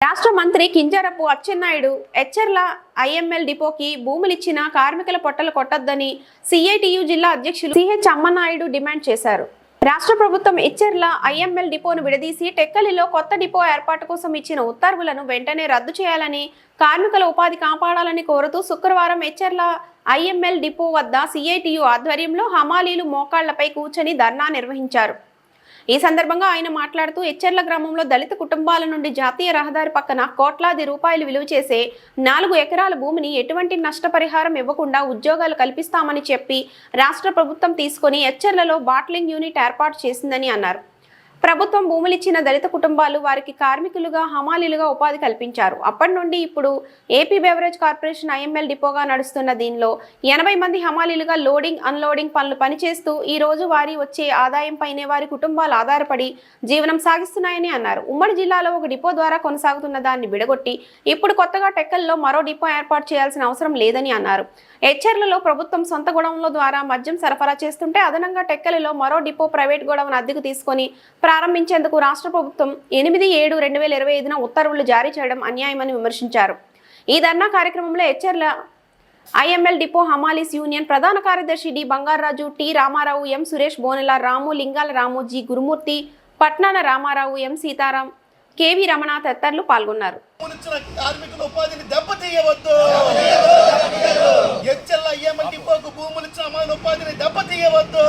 రాష్ట్ర మంత్రి కింజరపు అచ్చెన్నాయుడు హెచ్ఎర్ల ఐఎంఎల్ డిపోకి భూములిచ్చిన కార్మికుల పొట్టలు కొట్టొద్దని సిఐటియు జిల్లా అధ్యక్షులు సిహెచ్ అమ్మనాయుడు డిమాండ్ చేశారు. రాష్ట్ర ప్రభుత్వం హెచ్ఎర్ల ఐఎంఎల్ డిపోను విడదీసి టెక్కలిలో కొత్త డిపో ఏర్పాటు కోసం ఇచ్చిన ఉత్తర్వులను వెంటనే రద్దు చేయాలని కార్మికుల ఉపాధి కాపాడాలని కోరుతూ శుక్రవారం హెచ్ఎర్ల ఐఎంఎల్ డిపో వద్ద సిఐటియు ఆధ్వర్యంలో హమాలీలు మోకాళ్ళపై కూర్చొని ధర్నా నిర్వహించారు. ఈ సందర్భంగా ఆయన మాట్లాడుతూ ఎచ్చెర్ల గ్రామంలో దళిత కుటుంబాల నుండి జాతీయ రహదారి పక్కన కోట్లాది రూపాయలు విలువ చేసే నాలుగు ఎకరాల భూమిని ఎటువంటి నష్టపరిహారం ఇవ్వకుండా ఉద్యోగాలు కల్పిస్తామని చెప్పి రాష్ట్ర ప్రభుత్వం తీసుకొని ఎచ్చెర్లలో బాట్లింగ్ యూనిట్ ఏర్పాటు చేసిందని అన్నారు. ప్రభుత్వం భూములిచ్చిన దళిత కుటుంబాలు వారికి కార్మికులుగా హమాలీలుగా ఉపాధి కల్పించారు. అప్పటి నుండి ఇప్పుడు ఏపీ బెవరేజ్ కార్పొరేషన్ ఐఎంఎల్ డిపోగా నడుస్తున్న దీనిలో ఎనభై మంది హమాలీలుగా లోడింగ్ అన్లోడింగ్ పనులు పనిచేస్తూ ఈ రోజు వారి వచ్చే ఆదాయంపైనే వారి కుటుంబాలు ఆధారపడి జీవనం సాగిస్తున్నాయని అన్నారు. ఉమ్మడి జిల్లాలో ఒక డిపో ద్వారా కొనసాగుతున్న దాన్ని విడగొట్టి ఇప్పుడు కొత్తగా టెక్కల్లో మరో డిపో ఏర్పాటు చేయాల్సిన అవసరం లేదని అన్నారు. హెచ్చర్లలో ప్రభుత్వం సొంత గొడవల ద్వారా మద్యం సరఫరా చేస్తుంటే అదనంగా టెక్కలిలో మరో డిపో ప్రైవేట్ గొడవను అద్దెకు తీసుకొని ప్రారంభించేందుకు రాష్ట్ర ప్రభుత్వం ఎనిమిది ఏడు రెండు వేల ఇరవై ఐదున ఉత్తర్వులు జారీ చేయడం అన్యాయమని విమర్శించారు. ఈ ధర్నా కార్యక్రమంలో హెచ్ఆర్ల ఐఎంఎల్ డిపో హమాలీస్ యూనియన్ ప్రధాన కార్యదర్శి D Bangaraju T Ramarao M Suresh Bonela Ramu Lingala Ramu G Gurumurthy Patnala Ramarao M Sitaram KV Ramana తదితరులు పాల్గొన్నారు. కార్మికుల ఉపాధిని దెబ్బతీయవద్దు. డిపోకు భూములు ఇచ్చిన ఉపాధిని దెబ్బతీయవద్దు.